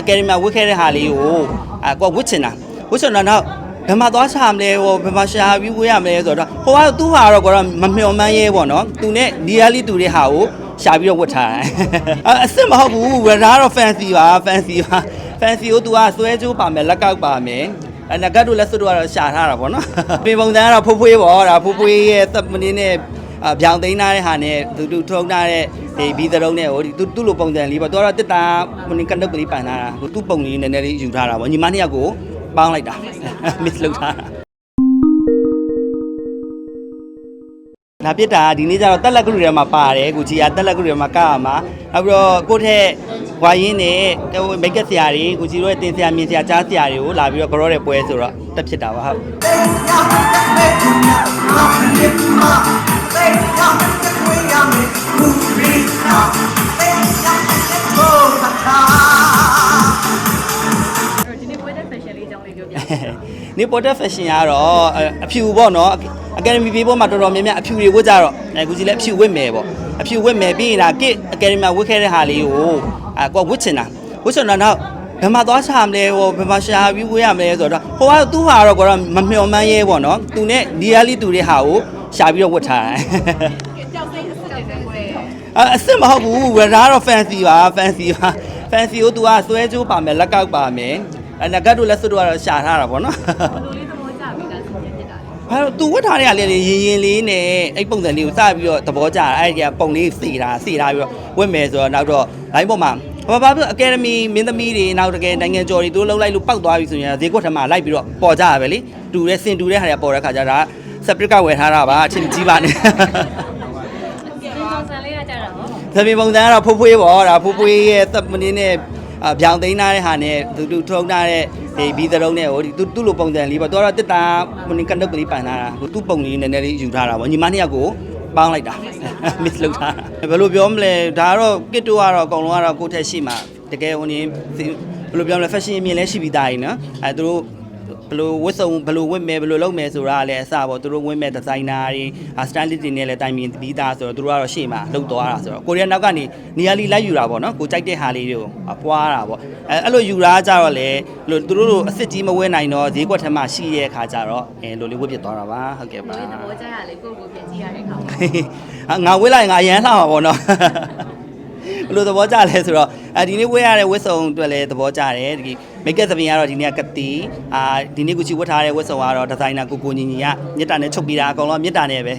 အကယ်ဒမီဝတ်ခဲ့တဲ့ဟာလေးကိုအာကိုကဝတ်ချင်တာဝတ်ချင်တာတော့ဘယ်မှာသွားချမလဲဟိုဘယ်မှာရှာပြီးဝေးရမလဲဆိုတော့ဟိုကသူ့ဟာတော့ကတော့မမျှော်မှန်းရဲပေါ့နော်သူနဲ့ဒီယာလီတူတဲ့ဟာကိုရှာပြီးတော့ဝတ်ထားတယ်အအစ်စ်မဟုတ်ဘူးဒါကတော့ fancy ပါ fancy ပါ fancy ကို तू ကဆွဲကြိုးပါမယ်လက်ကောက်ပါမယ်အနဂတ်တို့လက်စွပ်တို့ကတော့ရှာထားတာပေါ့နော်ပြင်ပုံစံကတော့ဖိုးဖွေးပေါ့ဒါဖိုးဖွေးရဲ့သက်မင်းနဲ့အပြောင်သိမ်းထားတဲ့ဟာနဲ့သူသူထုံးထားတဲ့ဒီဘီသရုံးနဲ့ဟိုဒီသူသူ့လိုပုံစံလေးပေါ့သူကတော့တစ်တာဟိုနေကန်တုတ်ကလေးပန်ထားတာဟိုသူ့ပုံလေးနည်းနည်းလေးယူထားတာပေါ့ညီမနှစ်ယောက်ကိုပေါင်းလိုက်တာ miss လုပ်ထားတာ လာပစ်တာဒီနေ့ကျတော့တက်လက်ကလူတွေမှာပါတယ်ကိုကြီးကတက်လက်ကလူတွေမှာကရမှာနောက်ပြီးတော့ကိုထက်ဝိုင်းရင်းနဲ့မိတ်ကက်ဆရာတွေကိုကြီးတို့ရဲ့တင်ဆရာမြင်ဆရာကြားဆရာတွေကိုလာပြီးတော့ကြောတဲ့ပွဲဆိုတော့တက်ဖြစ်တာပါဟုတ်ဒီနေ့ပွဲတဲ့ special လေးအကြောင်းလေးပြောပြပါ နေပေါ်တက် fashion ကတော့အအဖြူပေါ့နော်အကယ်ဒမီပြေးပေါ်မှာတော်တော်များများအဖြူတွေဝတ်ကြတော့အဲကူကြီးလည်းအဖြူဝတ်မယ်ပေါ့အဖြူဝတ်မယ်ပြီးရင်ဒါကစ်အကယ်ဒမီမှာဝတ်ခဲ့တဲ့ဟာလေးကိုအာကိုကဝတ်ချင်တာဝတ်ချင်တာတော့ဘယ်မှာသွားချမလဲဟိုဘယ်မှာရှာပြီးဝေးရမလဲဆိုတော့ဟိုကသူ့ဟာတော့ကတော့မမျှော်မှန်းရဲပေါ့နော်သူနဲ့ဒီယာလီတူတဲ့ဟာကိုရှာပြီးတော့ဝတ်ထားတယ်ကြောက်စိတ်အစ်စ်တဲ့ပွဲအအစ်စ်မဟုတ်ဘူးဒါကတော့ fancy ပါ fancy ပါ fancy ကို तू ကဆွဲကြိုးပါမယ်လက်ကောက်ပါမယ် အနဂတ်တို့လက်စွပ်တို့ကတော့ရှာထားတာပေါ့နော်ဘလိုလေးသဘောကျပြီးသားစဉ်းဖြစ်တာလေအဲတော့ तू ဝတ်ထားတဲ့ဟာလေးရင်ရင်လေးနဲ့အဲ့ပုံစံလေးကိုစပြီးတော့သဘောကျတာအဲ့ဒီကပုံလေးစီတာစီတာပြီးတော့ဝတ်မယ်ဆိုတော့နောက်တော့ line ပေါ်မှာဘာဘာဖြစ်အကယ်ဒမီမင်းသမီးတွေနောက်တကယ်နိုင်ငံကျော်တွေတို့လှုပ်လိုက်လို့ပောက်သွားပြီဆိုရင်ဈေးကွက်ထမှာလိုက်ပြီးတော့ပေါ်ကြရပဲလေတူတဲ့စင်တူတဲ့ဟာတွေပေါ်တဲ့ခါကျတော့စပရစ်ကဝယ်ထားတာပါအချင်းကြီးပါနဲ့ဒီပုံစံလေးကကြတာဟောသမီးပုံစံကတော့ဖိုးဖွေးပေါ့ဒါဖိုးဖွေးရဲ့သက်မင်းနဲ့အ ပြောင်သိမ်းထားတဲ့ဟာနဲ့သူသူထုံးထားတဲ့ဒီဘီသရုံးနဲ့ဟိုဒီသူသူ့လိုပုံစံလေးပေါ့သူကတော့တစ်တာဟိုနေကန်တုတ်ကလေးပန်ထားတာဟိုသူ့ပုံလေးနည်းနည်းလေးယူထားတာပေါ့ညီမနှစ်ယောက်ကိုပေါင်းလိုက်တာ miss လုပ်ထားတာဘယ်လိုပြောမလဲဒါကတော့ကစ်တိုကတော့အကုန်လုံးကတော့ကိုယ့်ထက်ရှိမှတကယ်ဟိုနေဘယ်လိုပြောမလဲ fashion အမြင်လည်းရှိပြီးသားကြီးနော်အဲသူတို့ ဘယ်လိုဝတ်စုံဘယ်လိုဝတ်မယ်ဘယ်လိုလုပ်မယ်ဆိုတာကလည်းအစပေါ့သူတို့ဝတ်မဲ့ဒီဇိုင်နာတွေအာစတန်လစ်တွေနဲ့လည်းတိုင်ပင်ပြီးသားဆိုတော့သူတို့ကတော့ရှေ့မှာလုပ်သွားတာဆိုတော့ကိုရီးယားနောက်ကနေနေရာလီလိုက်ယူတာပေါ့နော်ကိုကြိုက်တဲ့ဟာလေးတွေကိုအပွားတာပေါ့အဲအဲ့လိုယူတာကြတော့လေလို့သူတို့လိုအစ်စ်ကြီးမဝဲနိုင်တော့ဈေးကွက်ထဲမှာရှိတဲ့အခါကျတော့အဲလိုလေးဝတ်ပြသွားတာပါဟုတ်ကဲ့ပါဒီသဘောကျရလေကိုယ့်ကိုပြန်ကြည့်ရတဲ့အခါမှာဟာငါဝေးလိုက်ရင်ငါအရန်လှမှာပေါ့နော် ဘယ်လိုသဘောကျလဲဆိုတော့အဲဒီနေ့ဝေးရတဲ့ဝတ်စုံအတွက်လည်းသဘောကျတယ်ဒီမိတ်ကပ်သပင်ကတော့ဒီနေ့ကကတိအာဒီနေ့ကိုချီဝတ်ထားတဲ့ဝတ်စုံကတော့ဒီဇိုင်နာကိုကိုညီညီကမြစ်တာနဲ့ချုပ်ပြီးတာအကောင်လုံးမြစ်တာနဲ့ပဲ